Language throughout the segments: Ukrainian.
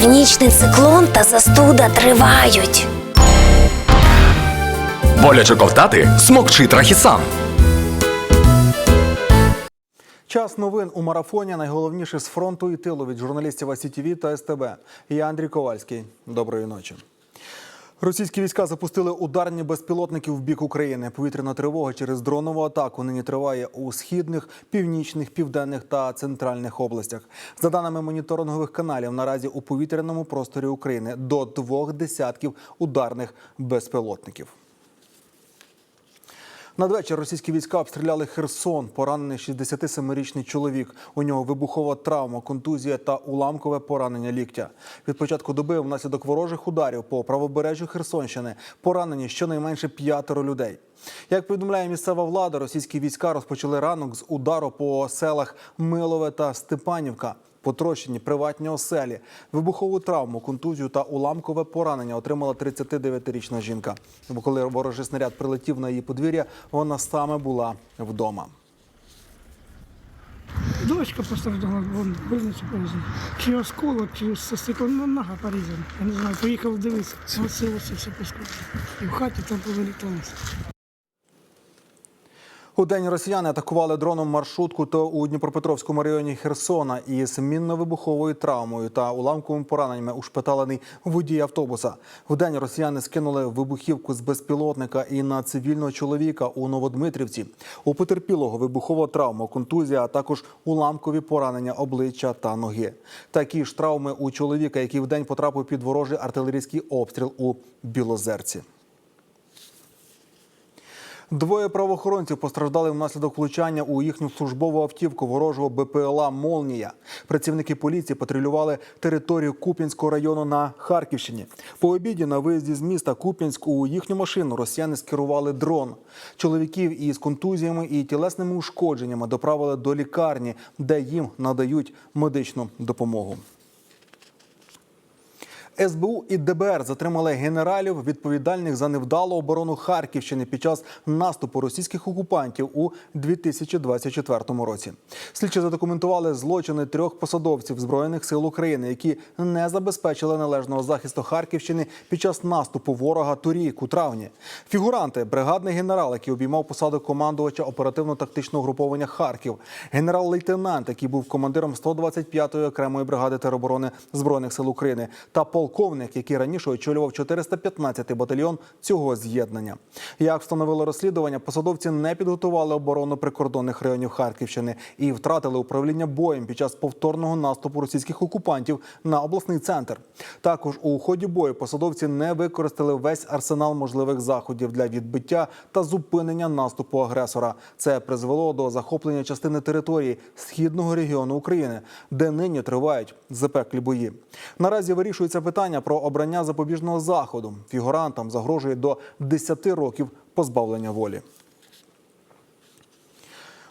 Північний циклон та застуда тривають. Боляче ковтати смокчи трахісан. Час новин у марафоні. Найголовніше з фронту і тилу від журналістів АСІТІВІ та СТБ. Я Андрій Ковальський. Доброї ночі. Російські війська запустили ударні безпілотники в бік України. Повітряна тривога через дронову атаку нині триває у східних, північних, південних та центральних областях. За даними моніторингових каналів, наразі у повітряному просторі України до двох десятків ударних безпілотників. Надвечір російські війська обстріляли Херсон. Поранений 67-річний чоловік. У нього вибухова травма, контузія та уламкове поранення ліктя. Від початку доби внаслідок ворожих ударів по правобережжю Херсонщини поранені щонайменше п'ятеро людей. Як повідомляє місцева влада, російські війська розпочали ранок з удару по селах Милове та Степанівка. Потрощені приватні оселі, вибухову травму, контузію та уламкове поранення отримала 39-річна жінка. Бо коли ворожий снаряд прилетів на її подвір'я, вона саме була вдома. Дочка постраждала, вон больницю повезли. Чи осколок, чи со ну, нога порізана. Я не знаю, поїхав дивитися. Оце оце все поскочило. І в хаті там повиліталося. У день росіяни атакували дроном маршрутку то у Дніпропетровському районі Херсона із мінно-вибуховою травмою та уламковими пораненнями ушпиталений водій автобуса. В день росіяни скинули вибухівку з безпілотника і на цивільного чоловіка у Новодмитрівці. У потерпілого вибухова травма, контузія, а також уламкові поранення обличчя та ноги. Такі ж травми у чоловіка, який в день потрапив під ворожий артилерійський обстріл у Білозерці. Двоє правоохоронців постраждали внаслідок влучання у їхню службову автівку ворожого БПЛА Молнія. Працівники поліції патрулювали територію Куп'янського району на Харківщині. По обіді на виїзді з міста Куп'янськ у їхню машину росіяни скерували дрон. Чоловіків із контузіями і тілесними ушкодженнями доправили до лікарні, де їм надають медичну допомогу. СБУ і ДБР затримали генералів, відповідальних за невдалу оборону Харківщини під час наступу російських окупантів у 2024 році. Слідчі задокументували злочини трьох посадовців збройних сил України, які не забезпечили належного захисту Харківщини під час наступу ворога торік у травні. Фігуранти бригадний генерал, який обіймав посаду командувача оперативно-тактичного груповання Харків, генерал-лейтенант, який був командиром 125-ї окремої бригади тероборони збройних сил України, та полковник, який раніше очолював 415-й батальйон цього з'єднання. Як встановило розслідування, посадовці не підготували оборону прикордонних районів Харківщини і втратили управління боєм під час повторного наступу російських окупантів на обласний центр. Також у ході бою посадовці не використали весь арсенал можливих заходів для відбиття та зупинення наступу агресора. Це призвело до захоплення частини території східного регіону України, де нині тривають запеклі бої. Наразі вирішується питання про обрання запобіжного заходу. Фігурантам загрожує до 10 років позбавлення волі.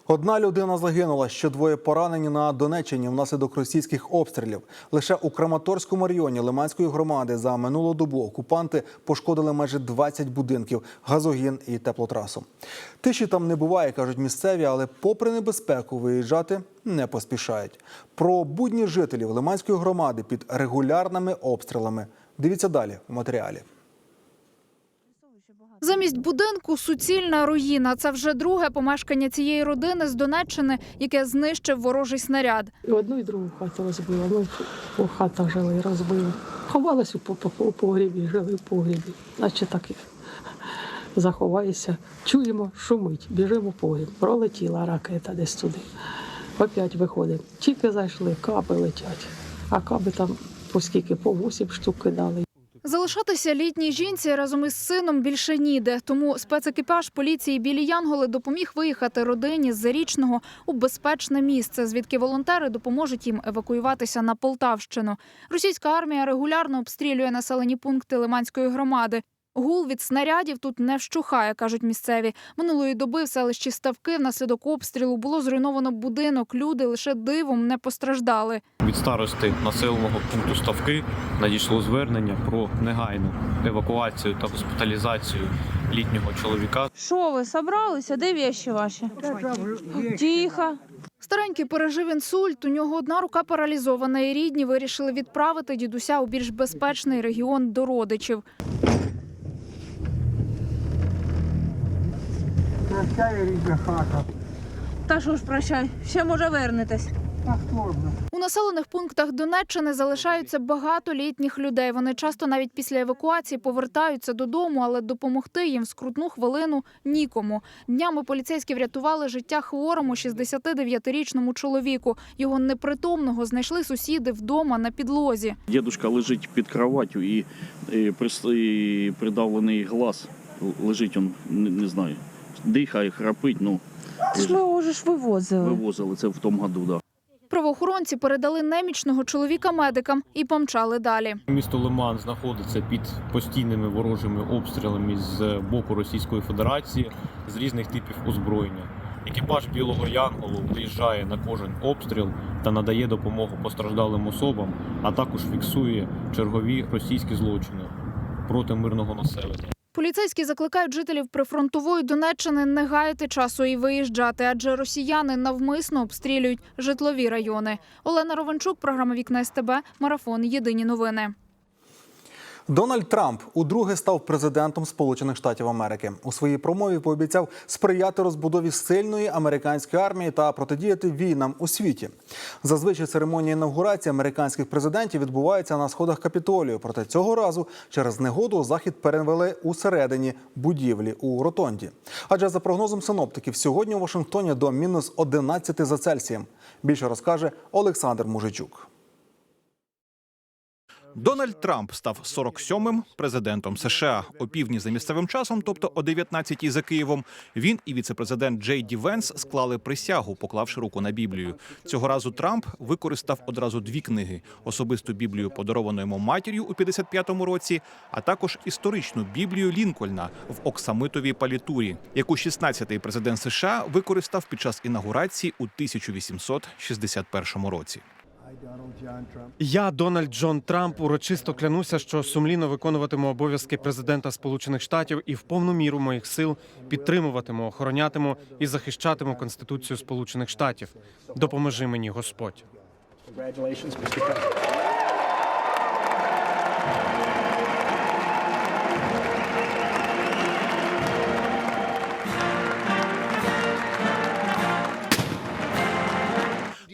Одна людина загинула, ще двоє поранені на Донеччині внаслідок російських обстрілів. Лише у Краматорському районі Лиманської громади за минулу добу окупанти пошкодили майже 20 будинків, газогін і теплотрасу. Тиші там не буває, кажуть місцеві, але попри небезпеку виїжджати не поспішають. Про будні жителів Лиманської громади під регулярними обстрілами. Дивіться далі у матеріалі. Замість будинку суцільна руїна. Це вже друге помешкання цієї родини з Донеччини, яке знищив ворожий снаряд. І одну, і другу хату розбила. Ми по хатах жили, розбили. Ховалися по погрібі, жили в погрібі. Наче так і заховаєшся. Чуємо, шумить, біжимо в погріб. Пролетіла ракета десь туди. Опять виходимо. Тільки зайшли, каби летять. А каби там по скільки, по 8 штук кидали. Залишатися літній жінці разом із сином більше ніде. Тому спецекіпаж поліції Білі Янголи допоміг виїхати родині з Зарічного у безпечне місце, звідки волонтери допоможуть їм евакуюватися на Полтавщину. Російська армія регулярно обстрілює населені пункти Лиманської громади. Гул від снарядів тут не вщухає, кажуть місцеві. Минулої доби в селищі Ставки внаслідок обстрілу було зруйновано будинок. Люди лише дивом не постраждали. Від старости населеного пункту Ставки надійшло звернення про негайну евакуацію та госпіталізацію літнього чоловіка Що ви собралися? Де вещи ваші? Тихо. Старенький пережив інсульт. У нього одна рука паралізована, і рідні вирішили відправити дідуся у більш безпечний регіон до родичів. Та що ж прощай, ще може вернетесь. У населених пунктах Донеччини залишаються багато літніх людей. Вони часто навіть після евакуації повертаються додому, але допомогти їм в скрутну хвилину нікому. Днями поліцейські врятували життя хворому 69-річному чоловіку. Його непритомного знайшли сусіди вдома на підлозі. Дідушка лежить під кроваттю і, і, і придавлений глаз. Лежить він, не, не знаю, дихає, храпить, ну, Ти ж ми його ж вивозили. вивозили це в тому году, да. Правоохоронці передали немічного чоловіка медикам і помчали далі. Місто Лиман знаходиться під постійними ворожими обстрілами з боку Російської Федерації з різних типів озброєння. Екіпаж Білого Янголу виїжджає на кожен обстріл та надає допомогу постраждалим особам, а також фіксує чергові російські злочини проти мирного населення. Поліцейські закликають жителів прифронтової Донеччини не гаяти часу і виїжджати, адже росіяни навмисно обстрілюють житлові райони. Олена Ровенчук, програма Вікна СТБ, марафон. Єдині новини. Дональд Трамп удруге став президентом Сполучених Штатів Америки. У своїй промові пообіцяв сприяти розбудові сильної американської армії та протидіяти війнам у світі. Зазвичай церемонія інавгурації американських президентів відбувається на сходах Капітолію. Проте цього разу через негоду захід перевели у середині будівлі у ротонді. Адже за прогнозом синоптиків, сьогодні у Вашингтоні до мінус 11 за Цельсієм. Більше розкаже Олександр Мужичук. Дональд Трамп став 47-м президентом США о півдні за місцевим часом, тобто о 19-й за Києвом. Він і віцепрезидент Джей Ді Венс склали присягу, поклавши руку на Біблію. Цього разу Трамп використав одразу дві книги: особисту Біблію, подаровану йому матір'ю у 55-му році, а також історичну Біблію Лінкольна в оксамитовій палітурі, яку 16-й президент США використав під час інаугурації у 1861 році. Я, Дональд Джон Трамп, урочисто клянуся, що сумлінно виконуватиму обов'язки президента Сполучених Штатів і в повну міру моїх сил підтримуватиму, охоронятиму і захищатиму Конституцію Сполучених Штатів. Допоможи мені, Господь.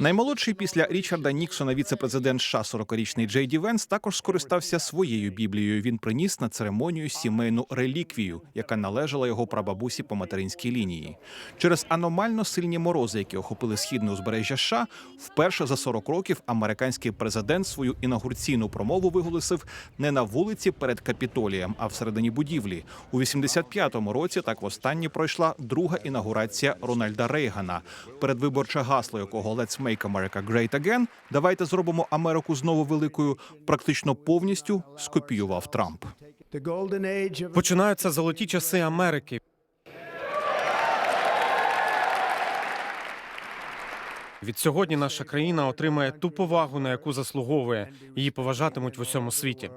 Наймолодший після Річарда Ніксона віце-президент США 40-річний Джей Ді Венс також скористався своєю біблією. Він приніс на церемонію сімейну реліквію, яка належала його прабабусі по материнській лінії. Через аномально сильні морози, які охопили східне узбережжя США, вперше за 40 років американський президент свою інаугураційну промову виголосив не на вулиці перед капітолієм, а всередині будівлі. У 85-му році так востаннє пройшла друга інаугурація Рональда Рейгана, передвиборче гасло якого «Let's make America great again» Давайте зробимо Америку знову великою. Практично повністю скопіював Трамп. Починаються золоті часи Америки. Відсьогодні наша країна отримає ту повагу, на яку заслуговує. Її поважатимуть в усьому світі.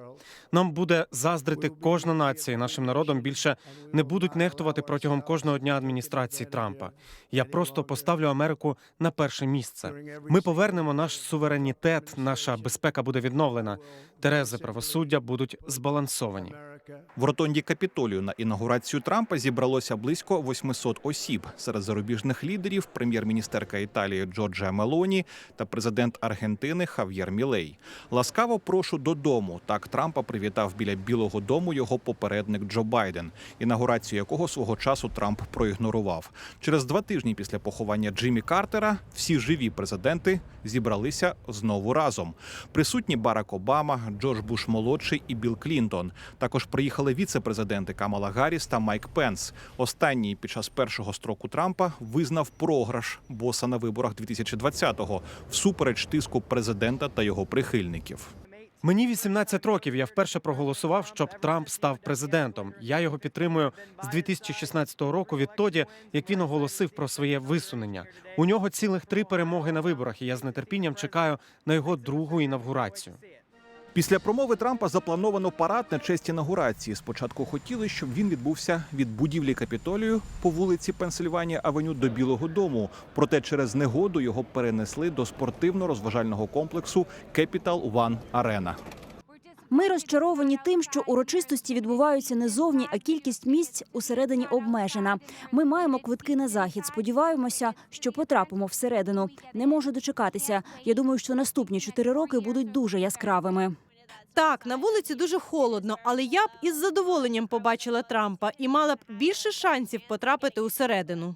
Нам буде заздрити кожна нація. Нашим народом більше не будуть нехтувати протягом кожного дня адміністрації Трампа. Я просто поставлю Америку на перше місце. Ми повернемо наш суверенітет, наша безпека буде відновлена. Терези правосуддя будуть збалансовані. В ротонді Капітолію на інаугурацію Трампа зібралося близько 800 осіб. Серед зарубіжних лідерів прем'єр-міністерка Італії Джорджа Мелоні та президент Аргентини Хав'єр Мілей. Ласкаво прошу додому. Так Трампа привітав біля Білого Дому його попередник Джо Байден, інаугурацію якого свого часу Трамп проігнорував. Через два тижні після поховання Джиммі Картера всі живі президенти зібралися знову разом. Присутні Барак Обама, Джордж Буш молодший і Білл Клінтон. Також приїхали віце-президенти Камала Гарріс та Майк Пенс. Останній під час першого строку Трампа визнав програш боса на виборах 2020-го всупереч тиску президента та його прихильників. Мені 18 років. Я вперше проголосував, щоб Трамп став президентом. Я його підтримую з 2016 року. Відтоді, як він оголосив про своє висунення. У нього цілих три перемоги на виборах, і я з нетерпінням чекаю на його другу інавгурацію. Після промови Трампа заплановано парад на честь інаугурації. Спочатку хотіли, щоб він відбувся від будівлі Капітолію по вулиці Пенсильванія Авеню до Білого Дому. Проте через негоду його перенесли до спортивно-розважального комплексу Capital One Arena. Ми розчаровані тим, що урочистості відбуваються не зовні, а кількість місць усередині обмежена. Ми маємо квитки на захід. Сподіваємося, що потрапимо всередину. Не можу дочекатися. Я думаю, що наступні чотири роки будуть дуже яскравими. Так, на вулиці дуже холодно, але я б із задоволенням побачила Трампа і мала б більше шансів потрапити усередину.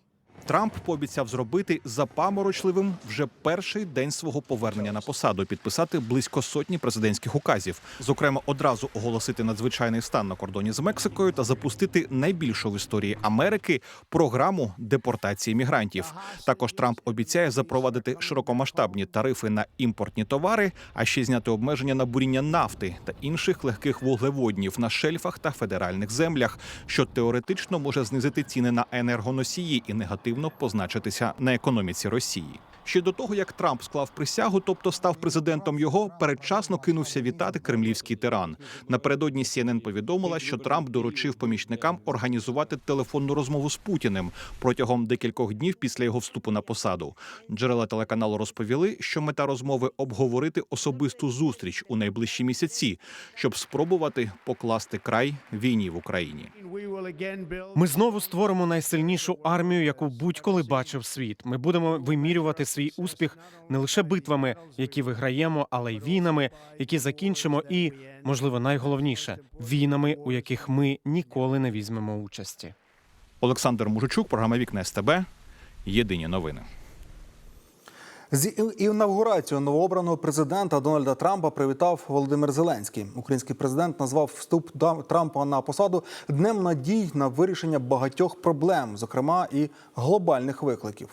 Трамп пообіцяв зробити запаморочливим вже перший день свого повернення на посаду, підписати близько сотні президентських указів, зокрема, одразу оголосити надзвичайний стан на кордоні з Мексикою та запустити найбільшу в історії Америки програму депортації мігрантів. Також Трамп обіцяє запровадити широкомасштабні тарифи на імпортні товари, а ще зняти обмеження на буріння нафти та інших легких вуглеводнів на шельфах та федеральних землях, що теоретично може знизити ціни на енергоносії і негативно позначитися на економіці Росії. Ще до того, як Трамп склав присягу, тобто став президентом його, передчасно кинувся вітати кремлівський тиран. Напередодні CNN повідомила, що Трамп доручив помічникам організувати телефонну розмову з Путіним протягом декількох днів після його вступу на посаду. Джерела телеканалу розповіли, що мета розмови обговорити особисту зустріч у найближчі місяці, щоб спробувати покласти край війні в Україні. Ми знову створимо найсильнішу армію, яку будь-коли бачив світ. Ми будемо вимірювати свій успіх не лише битвами, які виграємо, але й війнами, які закінчимо, і можливо найголовніше війнами, у яких ми ніколи не візьмемо участі. Олександр Мужичук, програма Вікне СТБ. Єдині новини. З інавгурацією новообраного президента Дональда Трампа привітав Володимир Зеленський. Український президент назвав вступ Да- Трампа на посаду днем надій на вирішення багатьох проблем, зокрема і глобальних викликів.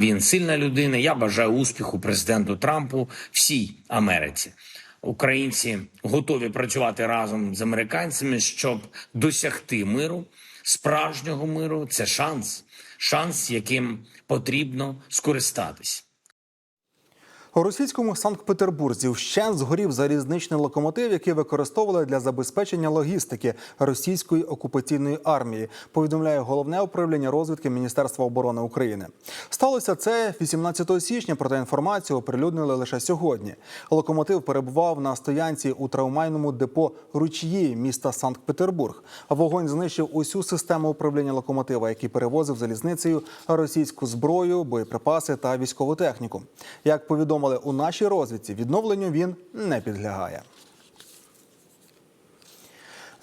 Він сильна людина. Я бажаю успіху президенту Трампу всій Америці. Українці готові працювати разом з американцями, щоб досягти миру, справжнього миру. Це шанс, шанс, яким потрібно скористатись. У російському Санкт-Петербурзі вщент згорів залізничний локомотив, який використовували для забезпечення логістики російської окупаційної армії. Повідомляє головне управління розвідки Міністерства оборони України. Сталося це 18 січня. Проте інформацію оприлюднили лише сьогодні. Локомотив перебував на стоянці у травмайному депо ручії міста Санкт-Петербург. Вогонь знищив усю систему управління локомотива, який перевозив залізницею російську зброю, боєприпаси та військову техніку. Як повідомили у нашій розвідці, відновленню він не підлягає.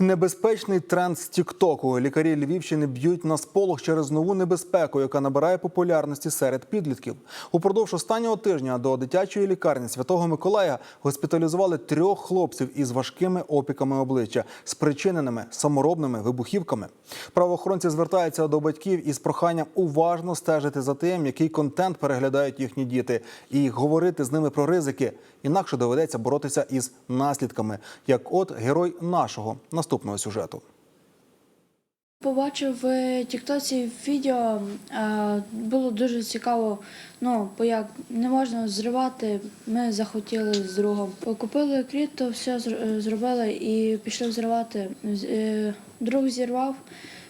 Небезпечний тренд з Тіктоку. Лікарі Львівщини б'ють на сполох через нову небезпеку, яка набирає популярності серед підлітків. Упродовж останнього тижня до дитячої лікарні Святого Миколая госпіталізували трьох хлопців із важкими опіками обличчя, спричиненими саморобними вибухівками. Правоохоронці звертаються до батьків із проханням уважно стежити за тим, який контент переглядають їхні діти, і говорити з ними про ризики. Інакше доведеться боротися із наслідками, як от герой нашого наступного сюжету. Побачив в Тіктоці відео, е, було дуже цікаво. Ну, бо як не можна зривати, ми захотіли з другом. Купили кріт, все е, зробили і пішли зривати. Е, Друг зірвав,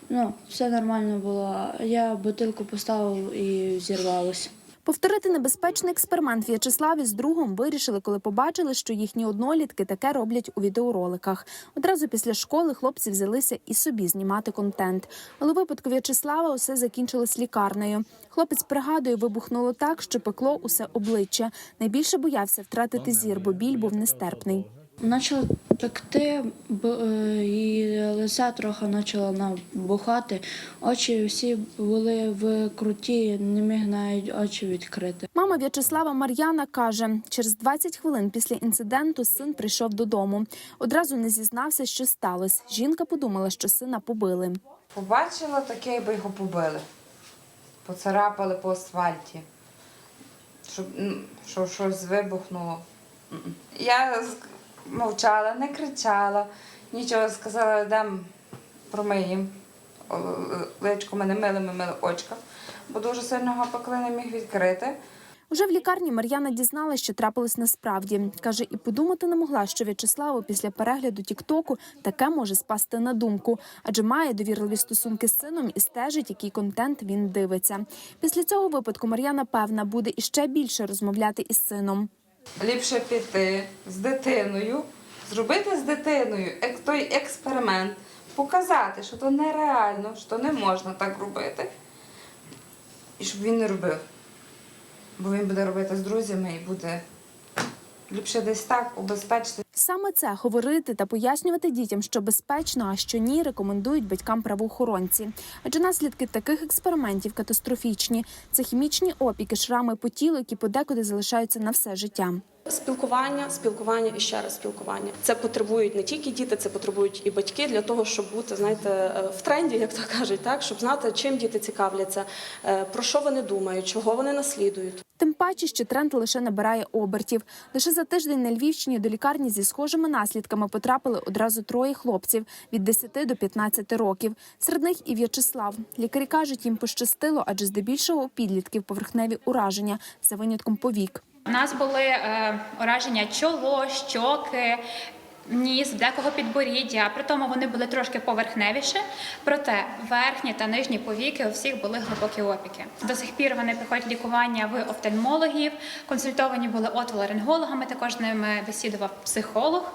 ну, все нормально було. Я бутилку поставив і зірвалося. Повторити небезпечний експеримент В'ячеслав із другом вирішили, коли побачили, що їхні однолітки таке роблять у відеороликах. Одразу після школи хлопці взялися і собі знімати контент. Але випадку В'ячеслава усе закінчилось лікарнею. Хлопець пригадує, вибухнуло так, що пекло усе обличчя. Найбільше боявся втратити зір, бо біль був нестерпний. Почало пекти, б- е, і лице трохи почало набухати. Очі всі були в круті, не міг навіть очі відкрити. Мама В'ячеслава Мар'яна каже, через 20 хвилин після інциденту син прийшов додому. Одразу не зізнався, що сталося. Жінка подумала, що сина побили. Побачила таке, би його побили. Поцарапали по асфальті. Щоб, що щось вибухнуло. Я мовчала, не кричала, нічого сказала, йдемо промиємо. Личко мене мили, ми мили очка, бо дуже сильно його пекли, не міг відкрити. Уже в лікарні Мар'яна дізналась, що трапилось насправді. Каже, і подумати не могла, що В'ячеславу після перегляду Тіктоку таке може спасти на думку, адже має довірливі стосунки з сином і стежить, який контент він дивиться. Після цього випадку Мар'яна певна буде іще більше розмовляти із сином. Ліпше піти з дитиною, зробити з дитиною той експеримент, показати, що то нереально, що не можна так робити. І щоб він не робив. Бо він буде робити з друзями і буде ліпше десь так убезпечити. Саме це говорити та пояснювати дітям, що безпечно, а що ні, рекомендують батькам правоохоронці. Адже наслідки таких експериментів катастрофічні. Це хімічні опіки, шрами по тілу, які подекуди залишаються на все життя. Спілкування, спілкування і ще раз спілкування. Це потребують не тільки діти, це потребують і батьки для того, щоб бути, знаєте, е, в тренді, як то кажуть, так щоб знати, чим діти цікавляться, е, про що вони думають, чого вони наслідують. Тим паче, що тренд лише набирає обертів. Лише за тиждень на Львівщині до лікарні зі схожими наслідками потрапили одразу троє хлопців від 10 до 15 років. Серед них і В'ячеслав. Лікарі кажуть, їм пощастило, адже здебільшого у підлітків поверхневі ураження за винятком повік. У нас були е, ураження чоло, щоки, ніс, декого підборіддя. При тому вони були трошки поверхневіше. Проте верхні та нижні повіки у всіх були глибокі опіки. До сих пір вони проходять лікування в офтальмологів, консультовані були отоларингологами, також ними бесідував психолог.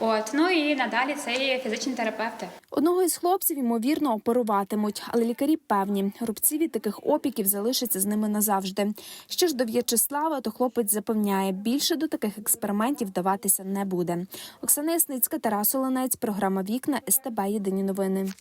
От ну і надалі це і фізичні терапевти. Одного із хлопців ймовірно оперуватимуть, але лікарі певні, рубці від таких опіків залишаться з ними назавжди. Що ж до В'ячеслава, то хлопець запевняє, більше до таких експериментів вдаватися не буде. Оксана Ясницька, Тарас Оленець, програма Вікна СТБ Єдині новини.